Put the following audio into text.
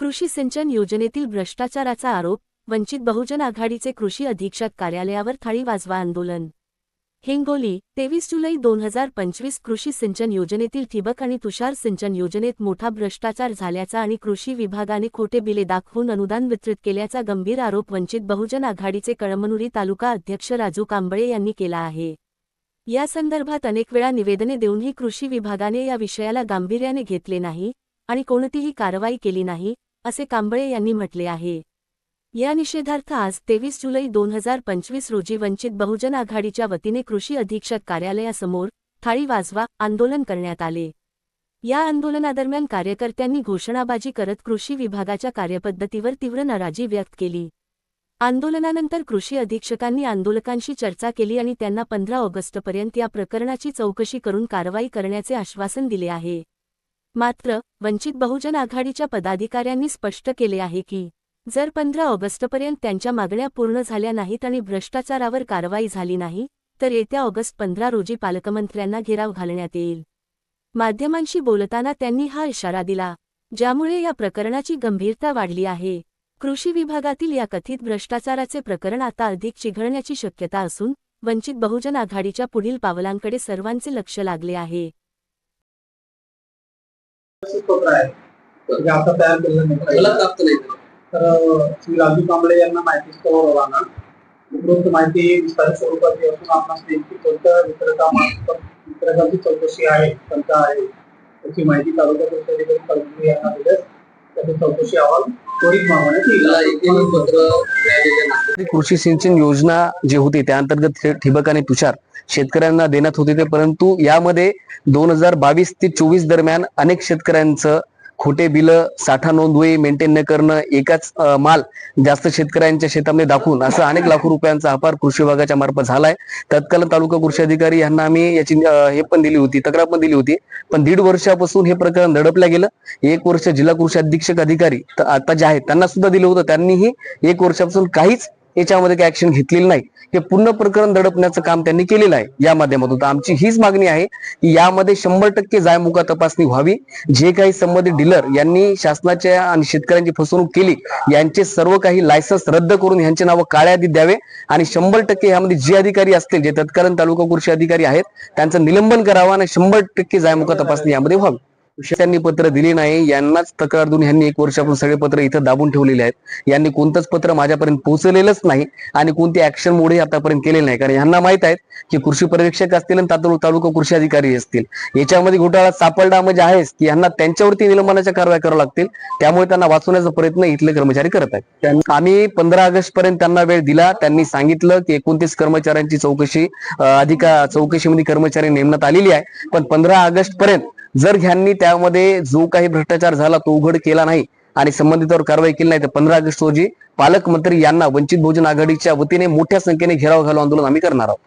कृषी सिंचन योजनेतील भ्रष्टाचाराचा आरोप वंचित बहुजन आघाडीचे कृषी अधीक्षक कार्यालयावर थाळी वाजवा आंदोलन. हिंगोली तेवीस जुलै दोन हजार पंचवीस कृषी सिंचन योजनेतील ठिबक आणि तुषार सिंचन योजनेत मोठा भ्रष्टाचार झाल्याचा आणि कृषी विभागाने खोटे बिले दाखवून अनुदान वितरित केल्याचा गंभीर आरोप वंचित बहुजन आघाडीचे कळमनुरी तालुका अध्यक्ष राजू कांबळे यांनी केला आहे. या संदर्भात अनेक वेळा निवेदने देऊनही कृषी विभागाने या विषयाला गांभीर्याने घेतले नाही आणि कोणतीही कारवाई केली नाही असे कांबळे यांनी म्हटले आहे. या निषेधार्थ आज तेवीस जुलै दोन हजार पंचवीस रोजी वंचित बहुजन आघाडीच्या वतीने कृषी अधीक्षक कार्यालयासमोर थाळी वाजवा आंदोलन करण्यात आले. या आंदोलनादरम्यान कार्यकर्त्यांनी घोषणाबाजी करत कृषी विभागाच्या कार्यपद्धतीवर तीव्र नाराजी व्यक्त केली. आंदोलनानंतर कृषी अधीक्षकांनी आंदोलकांशी चर्चा केली आणि त्यांना पंधरा ऑगस्टपर्यंत या प्रकरणाची चौकशी करून कारवाई करण्याचे आश्वासन दिले आहे. मात्र वंचित बहुजन आघाडीच्या पदाधिकाऱ्यांनी स्पष्ट केले आहे की जर पंधरा ऑगस्टपर्यंत त्यांच्या मागण्या पूर्ण झाल्या नाहीत आणि भ्रष्टाचारावर कारवाई झाली नाही तर येत्या ऑगस्ट पंधरा रोजी पालकमंत्र्यांना घेराव घालण्यात येईल. माध्यमांशी बोलताना त्यांनी हा इशारा दिला ज्यामुळे या प्रकरणाची गंभीरता वाढली आहे. कृषी विभागातील या कथित भ्रष्टाचाराचे प्रकरण आता अधिक चिघळण्याची शक्यता असून वंचित बहुजन आघाडीच्या पुढील पावलांकडे सर्वांचे लक्ष लागले आहे. पत्र आहे. जे आता तयार केलेलं नाही. मला प्राप्त नाही. तर श्री राजू कांबळे यांना माहिती रवाना उपरोक्त माहिती विस्तारित स्वरूपाची असून आपणास नेमकी कोणत्या वितरकामार्फत वितरकाची चौकशी आहे कोणता आहे. त्याची माहिती तालुका परिषदेकडे कळवली यांना दिल्यास त्याची चौकशी अहवाल त्वरित मागवण्यात मला येईल एकही पत्र मिळालेलं नाही. कृषी सिंचन योजना जी होती त्या अंतर्गत ठिबक आणि तुषार शेतकऱ्यांना देण्यात होते ते परंतु यामध्ये दोन हजार बावीस ते चोवीस दरम्यान अनेक शेतकऱ्यांचं खोटे बिल साठा नोंदवही मेंटेन न करणं एकाच माल जास्त शेतकऱ्यांच्या शेतामध्ये दाखवून असं अनेक लाखो रुपयांचा अपार कृषी विभागाच्या मार्फत झालाय. तत्कालीन तालुका कृषी अधिकारी यांना आम्ही याची हे पण दिली होती तक्रार पण दिली होती. पण दीड वर्षापासून हे प्रकरण दडपलं गेलं. एक वर्ष जिल्हा कृषी अधीक्षक अधिकारी आता जे आहेत त्यांना सुद्धा दिलं होतं. त्यांनीही एक वर्षापासून काहीच याच्यामध्ये काही ऍक्शन घेतलेली नाही. हे पूर्ण प्रकरण दडपण्याचं काम त्यांनी केलेलं आहे. या माध्यमातून. तर आमची हीच मागणी आहे की यामध्ये शंभर टक्के जायमुका तपासणी व्हावी. जे काही संबंधित डीलर यांनी शासनाच्या आणि शेतकऱ्यांची फसवणूक केली यांचे सर्व काही लायसन्स रद्द करून यांचे नावं काळ्या यादीत द्यावे आणि शंभर टक्के यामध्ये जे अधिकारी असतील जे तत्कालीन तालुका कृषी अधिकारी आहेत त्यांचं निलंबन करावं आणि शंभर टक्के जायमुका तपासणी यामध्ये व्हावी. त्यांनी पत्र दिली नाही यांनाच तक्रार देऊन यांनी एक वर्षापासून सगळे पत्र इथं दाबून ठेवलेले आहेत. यांनी कोणतंच पत्र माझ्यापर्यंत पोहोचलेलंच नाही आणि कोणती ऍक्शन मोडही आतापर्यंत केलेली नाही. कारण यांना माहीत आहेत की कृषी पर्यवेक्षक असतील आणि तालुका कृषी अधिकारी असतील. याच्यामध्ये घोटाळा सापडला म्हणजे आहेच की यांना त्यांच्यावरती निलंबनाच्या कारवाई कराव्या लागतील. त्यामुळे त्यांना वाचवण्याचा प्रयत्न इथले कर्मचारी करत आहेत. आम्ही पंधरा ऑगस्ट पर्यंत त्यांना वेळ दिला. त्यांनी सांगितलं की एकोणतीस कर्मचाऱ्यांची चौकशी अधिका चौकशीमध्ये कर्मचारी नेमण्यात आलेली आहे. पण पंधरा ऑगस्ट पर्यंत जर ह्यांनी त्यामध्ये जो काही भ्रष्टाचार झाला तो उघड केला नाही आणि संबंधितावर कारवाई केली नाही तर पंधरा ऑगस्ट रोजी पालकमंत्री यांना वंचित बहुजन आघाडीच्या वतीने मोठ्या संख्येने घेराव घालू आंदोलन आम्ही करणार आहोत.